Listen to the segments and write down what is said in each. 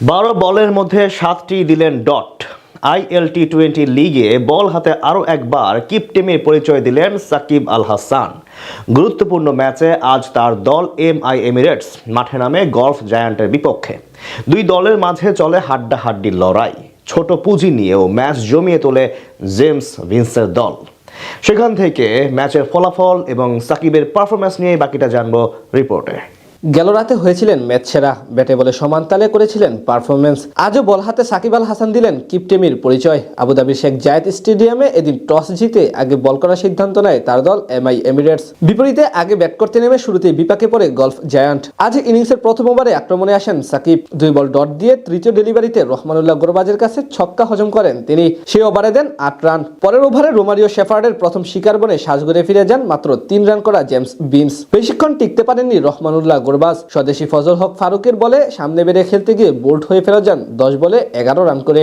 বারো বলের মধ্যে সাতটি দিলেন ডট। আইএল টি টোয়েন্টি লিগে বল হাতে আরও একবার কিপ টিমের পরিচয় দিলেন সাকিব আল হাসান। গুরুত্বপূর্ণ ম্যাচে আজ তার দল এম আই এমিরেটস মাঠে নামে গলফ জায়ান্টের বিপক্ষে। দুই দলের মাঝে চলে হাড্ডাহাড্ডির লড়াই। ছোট পুঁজি নিয়েও ম্যাচ জমিয়ে তোলে জেমস ভিন্সের দল। সেখান থেকে ম্যাচের ফলাফল এবং সাকিবের পারফরম্যান্স নিয়ে বাকিটা জানব রিপোর্টে। গেল রাতে হয়েছিলেন ম্যাচ সেরা। ব্যাটে বলে সমান তালে করেছিলেন পারফরমেন্স আজও বল হাতে সাকিব আল হাসান দিলেন কিপটেমির পরিচয়। আবুধাবির শেখ জায়েদ স্টেডিয়ামে এদিন টস জিতে আগে বল করার সিদ্ধান্ত নেয় তার দল এমআই এমিরেটস। বিপরীতে আগে ব্যাট করতে নেমে শুরুতেই বিপাকে পড়ে গলফ জায়ান্ট। আজ ইনিংসের প্রথম ওভারে আক্রমণে আসেন সাকিব। দুই বল ডট দিয়ে তৃতীয় ডেলিভারিতে রহমানুল্লাহ গোরবাজের কাছে ছক্কা হজম করেন তিনি। সেই ওভারে দেন আট রান। পরের ওভারে রোমারিও শেফার্ডের প্রথম শিকার বনে সাজগরে ফিরে যান মাত্র তিন রান করা জেমস বিনস। বেশিক্ষণ টিকতে পারেননি রহমানুল্লাহ গোরবাজ স্বদেশি ফজল হক ফারুকের বলে সামনে বেড়ে খেলতে গিয়ে বোল্ট হয়ে ফেরা যান দশ বলে এগারো রান করে।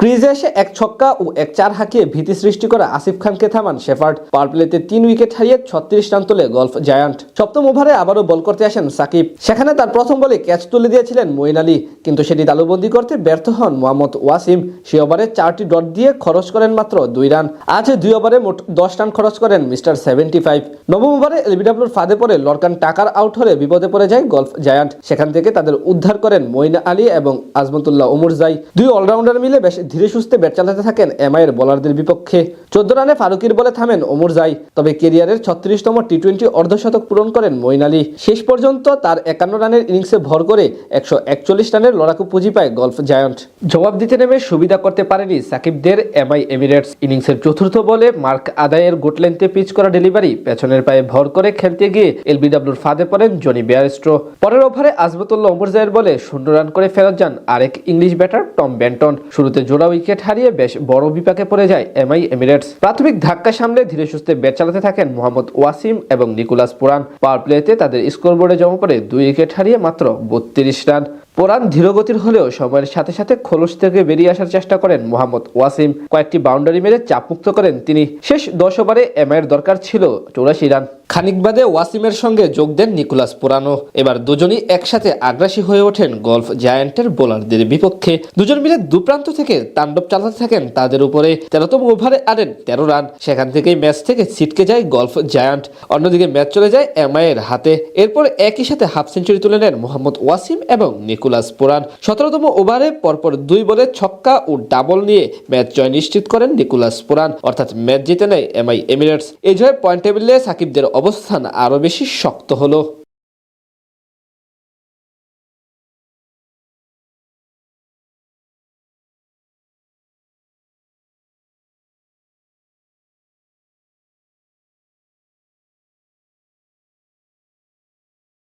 ক্রিজে এসে এক ছক্কা ও এক চার হাঁকিয়ে ভীতি সৃষ্টি করা আসিফ খানকে থামান শেফার্ড। পাওয়ার প্লেতে তিন উইকেট হারিয়ে ছত্রিশ রান তোলে গল্ফ জায়ান্ট। সপ্তম ওভারে আবারও বল করতে আসেন সাকিব। সেখানে তার প্রথম বলে ক্যাচ তুলে দিয়েছিলেন মঈন আলী। কিন্তু সেটি তালুবন্দি করতে ব্যর্থ হন মোহাম্মদ ওয়াসিম। সে ওভারে চারটি ডট দিয়ে খরচ করেন মাত্র দুই রান। আজ দুই ওভারে মোট দশ রান খরচ করেন মিস্টার সেভেন্টি ফাইভ। নবম ওভারে এলবিডাব্লিউর ফাঁদে পড়ে লরকান টাকার আউট হলে বিপদে পড়ে যায় গল্ফ জায়ান্ট। সেখান থেকে তাদের উদ্ধার করেন মঈন আলী এবং আজমতুল্লাহ ওমরজাই দুই অলরাউন্ডার মিলে বেশ ধীরে সুস্থে ব্যাট চালাতে থাকেন এমআইয়ের বোলারদের বিপক্ষে। চোদ্দ রানে ফারুকির বলে থামেন ওমরজাই তবে কেরিয়ারের ছত্রিশতম টি টোয়েন্টি অর্ধশতক পূরণ করেন মঈন আলী। শেষ পর্যন্ত তার একান্ন রানের ইনিংসে ভর করে একশো একচল্লিশ রানের লড়াকু পুঁজি পায় গলফ জায়ান্ট। জবাব দিতে নেমে সুবিধা করতে পারেনি সাকিবদের এমআই এমিরেটস। ইনিংসের চতুর্থ বলে মার্ক আদায়ের গোট লেন্থে পিচ করা ডেলিভারি পেছনের পায়ে ভর করে খেলতে গিয়ে এলবিডব্লিউর ফাঁদে পড়েন জনি বেয়ারস্ট্রো। পরের ওভারে আজমতুল্লাহ ওমরজাইয়ের বলে শূন্য রান করে ফেরত যান আরেক ইংলিশ ব্যাটার টম ব্যান্টন শুরুতে জোড়া উইকেট হারিয়ে বেশ বড় বিপাকে পড়ে যায় এমআই এমিরেটস। প্রাথমিক ধাক্কা সামলে ধীরে সুস্থে ব্যাট চালাতে থাকেন মোহাম্মদ ওয়াসিম এবং নিকোলাস পুরান। পাওয়ার প্লেতে তাদের স্কোরবোর্ডে জমা পড়ে দুই উইকেট হারিয়ে মাত্র বত্রিশ রান। পোরান ধীরগতির হলেও সময়ের সাথে সাথে খোলস থেকে বেরিয়ে আসার চেষ্টা করেন মোহাম্মদ ওয়াসিম। কয়েকটি বাউন্ডারি মেরে চাপমুক্ত করেন তিনি। শেষ দশ ওভারে এমআইয়ের দরকার ছিল চৌরাশি রান। খানিক বাদে ওয়াসিমের সঙ্গে যোগ দেন নিকোলাস পুরানো। এবার দুজনই একসাথে আগ্রাসী হয়ে ওঠেন গলফ জায়ান্টের বোলারদের বিপক্ষে। দুজন মিলে দুপ্রান্ত থেকে তাণ্ডব চালাতে থাকেন তাদের উপরে। তেরোতম ওভারে আনেন তেরো রান। সেখান থেকেই ম্যাচ থেকে ছিটকে যায় গলফ জায়ান্ট। অন্যদিকে ম্যাচ চলে যায় এমআইয়ের হাতে। এরপর একই সাথে হাফ সেঞ্চুরি তুলে নেন মোহাম্মদ ওয়াসিম এবং নিকোলাস পুরান। সতেরোতম ওভারে পরপর দুই বলে ছক্কা ও ডাবল নিয়ে ম্যাচ জয় নিশ্চিত করেন নিকোলাস পুরান। অর্থাৎ ম্যাচ জিতে নেয় এমআই এমিরেটস। এই জয়ে পয়েন্ট টেবিলে সাকিবদের অবস্থান আরও বেশি শক্ত হলো।